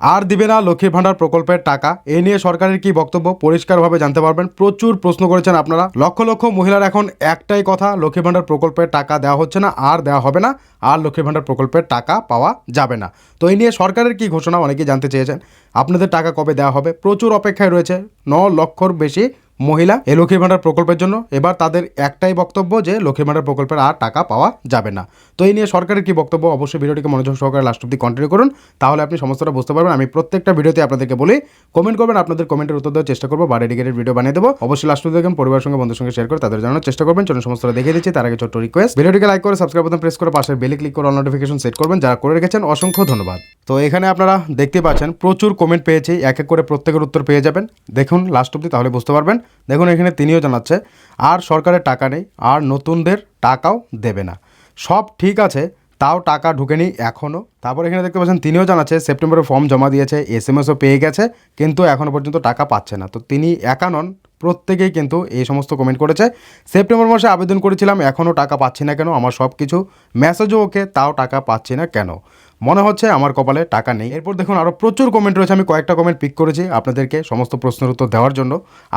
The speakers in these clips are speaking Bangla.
আর দিবে না লক্ষ্মীর ভাণ্ডার প্রকল্পের টাকা। এ নিয়ে সরকারের কি বক্তব্য? পরিষ্কারভাবে জানতে পারবেন। প্রচুর প্রশ্ন করেছেন আপনারা। লক্ষ লক্ষ মহিলার এখন একটাই কথা লক্ষ্মীর ভাণ্ডার প্রকল্পের টাকা দেওয়া হচ্ছে না, আর দেওয়া হবে না, আর লক্ষ্মীর ভাণ্ডার প্রকল্পের টাকা পাওয়া যাবে না। তো এই নিয়ে সরকারের কি ঘোষণা? অনেকেই জানতে চেয়েছেন। আপনাদের টাকা কবে দেওয়া হবে? প্রচুর অপেক্ষায় রয়েছে। ন লক্ষর বেশি মহিলা এই লক্ষ্মীর ভাণ্ডার প্রকল্পের জন্য। এবার তাদের একটাই বক্তব্য যে, লক্ষ্মীর ভাণ্ডার প্রকল্পের আর টাকা পাওয়া যাবে না। তো এই নিয়ে সরকারের কি বক্তব্য? অবশ্যই ভিডিওটিকে মনোযোগ সহকারে লাস্ট অব্দি কন্টিনিউ করুন। তাহলে আপনি সমস্তটা বুঝতে পারবেন। আমি প্রত্যেকটা ভিডিওতে আপনাদেরকে বলি কমেন্ট করবেন, আপনাদের কমেন্টের উত্তর দেওয়ার চেষ্টা করব বা ডেডিকেটেড ভিডিও বানিয়ে দেবো। অবশ্যই লাস্ট অব্দি দেখবেন, পরিবারের সঙ্গে, বন্ধুর সঙ্গে শেয়ার করে তাদের জানানোর চেষ্টা করবেন। চলুন সমস্তটা দেখে দিচ্ছি। তার আগে ছোট্ট রিকোয়েস্ট ভিডিওটিকে লাইক করে সাবস্ক্রাইব বাটন প্রেস করে পাশের বেলে ক্লিক করে নোটিফিকেশন সেট করবেন। যারা করে রেখেছেন, অসংখ্য ধন্যবাদ। তো এখানে আপনারা দেখতে পাচ্ছেন, প্রচুর কমেন্ট পেয়েছি। এক এক করে প্রত্যেকের উত্তর পেয়ে যাবেন। দেখুন লাস্ট অব্দি তাহলে বুঝতে পারবেন। দেখুন, এখানে তিনিও জানাচ্ছে, আর সরকারের টাকা নেই, আর নতুনদের টাকাও দেবে না। সব ঠিক আছে, তাও টাকা ঢুকেনি এখনও তারপর এখানে দেখতে পাচ্ছেন, তিনিও জানাচ্ছে, সেপ্টেম্বরে ফর্ম জমা দিয়েছে এস এম এসও পেয়ে গেছে, কিন্তু এখনও পর্যন্ত টাকা পাচ্ছে না। তো তিনি একা নন প্রত্যেকেই কিন্তু এই সমস্ত কমেন্ট করেছে। সেপ্টেম্বর মাসে আবেদন করেছিলাম এখনও টাকা পাচ্ছি না কেন, আমার সব কিছু। মেসেজও ওকে, তাও টাকা পাচ্ছি না কেন? মনে হচ্ছে আমার কপালে টাকা নেই। এরপর দেখুন আরও প্রচুর কমেন্ট রয়েছে, আমি কয়েকটা কমেন্ট পিক করেছি আপনাদেরকে সমস্ত প্রশ্নের উত্তর দেওয়ার জন্য।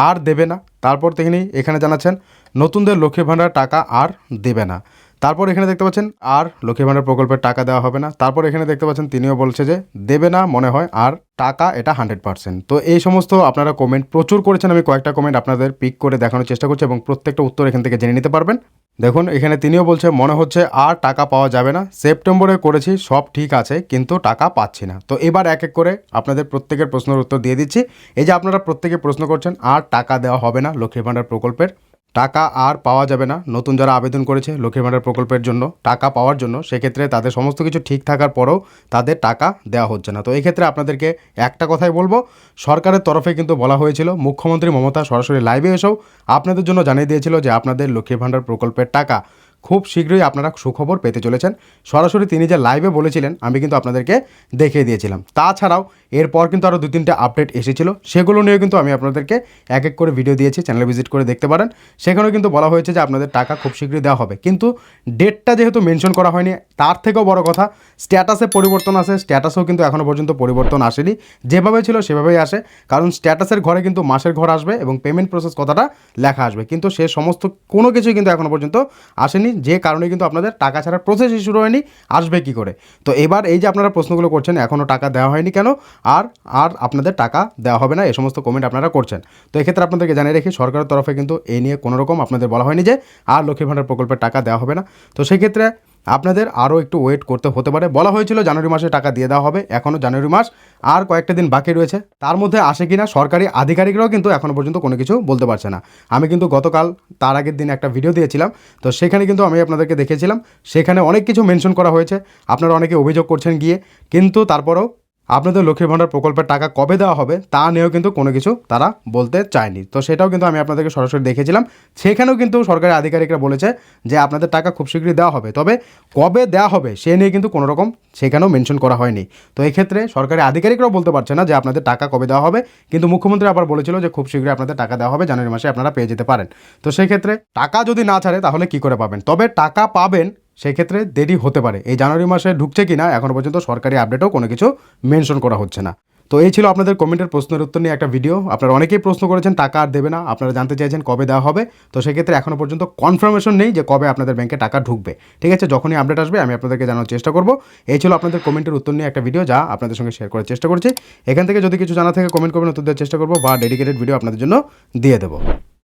আর দেবে না। তারপর তিনি এখানে জানাচ্ছেন, নতুনদের লক্ষ্মীর ভাণ্ডার টাকা আর দেবে না। তারপর এখানে দেখতে পাচ্ছেন, আর লক্ষ্মী ভাণ্ডার প্রকল্পের টাকা দেওয়া হবে না। তারপর এখানে দেখতে পাচ্ছেন, তিনিও বলছে যে, দেবে না মনে হয়, আর টাকা এটা হান্ড্রেড পার্সেন্ট তো এই সমস্ত আপনারা কমেন্ট প্রচুর করেছেন। আমি কয়েকটা কমেন্ট আপনাদের পিক করে দেখানোর চেষ্টা করছি এবং প্রত্যেকটা উত্তর এখান থেকে জেনে নিতে পারবেন। দেখুন, এখানে তিনিও বলছে, মনে হচ্ছে আর টাকা পাওয়া যাবে না। সেপ্টেম্বরে করেছি, সব ঠিক আছে, কিন্তু টাকা পাচ্ছি না। তো এবার এক এক করে আপনাদের প্রত্যেকের প্রশ্নের উত্তর দিয়ে দিচ্ছি। এই যে আপনারা প্রত্যেকে প্রশ্ন করছেন, আর টাকা দেওয়া হবে না লক্ষ্মী ভাণ্ডার প্রকল্পের? টাকা আর পাওয়া যাবে না। নতুন যারা আবেদন করেছে লক্ষ্মী ভাণ্ডার প্রকল্পের জন্য টাকা পাওয়ার জন্য, সেক্ষেত্রে তাদের সমস্ত কিছু ঠিক থাকার পরেও তাদের টাকা দেওয়া হচ্ছে না। তো এই ক্ষেত্রে আপনাদেরকে একটা কথাই বলব, সরকারের তরফে কিন্তু বলা হয়েছিল, মুখ্যমন্ত্রী মমতা সরাসরি লাইভে এসেও আপনাদের জন্য জানিয়ে দিয়েছিল যে আপনাদের লক্ষ্মী ভাণ্ডার প্রকল্পের টাকা খুব শীঘ্রই আপনারা সুখবর পেতে চলেছেন। সরাসরি তিনি যে লাইভে বলেছিলেন, আমি কিন্তু আপনাদেরকে দেখিয়ে দিয়েছিলাম। তাছাড়াও এরপর কিন্তু আরও দু তিনটে আপডেট এসেছিল। সেগুলো নিয়ে কিন্তু আমি আপনাদেরকে এক এক করে ভিডিও দিয়েছি চ্যানেল ভিজিট করে দেখতে পারেন। সেখানেও কিন্তু বলা হয়েছে যে আপনাদের টাকা খুব শীঘ্রই দেওয়া হবে। কিন্তু ডেটটা যেহেতু মেনশন করা হয়নি, তার থেকেও বড় কথা স্ট্যাটাসে পরিবর্তন আসে স্ট্যাটাসেও কিন্তু এখনও পর্যন্ত পরিবর্তন আসেনি। যেভাবে ছিল সেভাবেই আসে, কারণ স্ট্যাটাসের ঘরে কিন্তু মাসের ঘর আসবে এবং পেমেন্ট প্রসেস কথাটা লেখা আসবে। কিন্তু সে সমস্ত কোনো কিছুই কিন্তু এখনও পর্যন্ত আসেনি, যে কারণে কিন্তু আপনাদের টাকা ছাড়ার প্রসেসই শুরু হয়নি আসবে কি করে? তো এবার এই যে আপনারা প্রশ্নগুলো করছেন এখনও টাকা দেওয়া হয়নি কেন? আর আর আপনাদের টাকা দেওয়া হবে না এই সমস্ত কমেন্ট আপনারা করছেন। তো এক্ষেত্রে আপনাদেরকে জানিয়ে রেখি, সরকারের তরফে কিন্তু এই নিয়ে কোনো রকম আপনাদের বলা হয়নি যে আর লক্ষ্মী ভাণ্ডার প্রকল্পের টাকা দেওয়া হবে না। তো সেক্ষেত্রে আপনাদের আরও একটু ওয়েট করতে হতে পারে। বলা হয়েছিল জানুয়ারি মাসে টাকা দিয়ে দেওয়া হবে, এখনও জানুয়ারি মাস, আর কয়েকটা দিন বাকি রয়েছে। তার মধ্যে আসে কিনা সরকারি আধিকারিকরাও কিন্তু এখনও পর্যন্ত কোনো কিছু বলতে পারছে না। আমি কিন্তু গতকাল তার আগের দিন একটা ভিডিও দিয়েছিলাম, তো সেখানে কিন্তু আমি আপনাদেরকে দেখিয়েছিলাম, সেখানে অনেক কিছু মেনশন করা হয়েছে। আপনারা অনেকে অভিযোগ করছেন গিয়ে, কিন্তু তারপরেও আপনাদের লক্ষ্মী ভাণ্ডার প্রকল্পের টাকা কবে দেওয়া হবে তা নিয়েও কিন্তু কোনো কিছু তারা বলতে চায়নি। তো সেটাও কিন্তু আমি আপনাদেরকে সরাসরি দেখেছিলাম সেখানেও কিন্তু সরকারি আধিকারিকরা বলেছে যে আপনাদের টাকা খুব শীঘ্রই দেওয়া হবে। তবে কবে দেওয়া হবে সে নিয়ে কিন্তু কোনো রকম সেখানেও মেনশন করা হয়নি। তো এক্ষেত্রে সরকারি আধিকারিকরাও বলতে পারছে না যে আপনাদের টাকা কবে দেওয়া হবে। কিন্তু মুখ্যমন্ত্রী আবার বলেছিল যে খুব শীঘ্রই আপনাদের টাকা দেওয়া হবে, জানুয়ারি মাসে আপনারা পেয়ে যেতে পারেন। তো সেক্ষেত্রে টাকা যদি না ছাড়ে তাহলে কি করে পাবেন? তবে টাকা পাবেন সেক্ষেত্রে দেরি হতে পারে। এই জানুয়ারি মাসে ঢুকছে কি না এখনও পর্যন্ত সরকারি আপডেটও কোনো কিছু মেনশন করা হচ্ছে না। তো এই ছিল আপনাদের কমেন্টের প্রশ্নের উত্তর নিয়ে একটা ভিডিও। আপনারা অনেকেই প্রশ্ন করেছেন, টাকা আর দেবে না। আপনারা জানতে চাইছেন কবে দেওয়া হবে। তো সেক্ষেত্রে এখনও পর্যন্ত কনফার্মেশন নেই যে কবে আপনাদের ব্যাংকে টাকা ঢুকবে। ঠিক আছে, যখনই আপডেট আসবে, আমি আপনাদেরকে জানার চেষ্টা করব। এই ছিল আপনাদের কমেন্টের উত্তর নিয়ে একটা ভিডিও যা আপনাদের সঙ্গে শেয়ার করার চেষ্টা করছি। এখান থেকে যদি কিছু জানা থাকে কমেন্ট করবেন, উত্তর দেওয়ার চেষ্টা করব বা ডেডিকেটেড ভিডিও আপনাদের জন্য দিয়ে দেবো।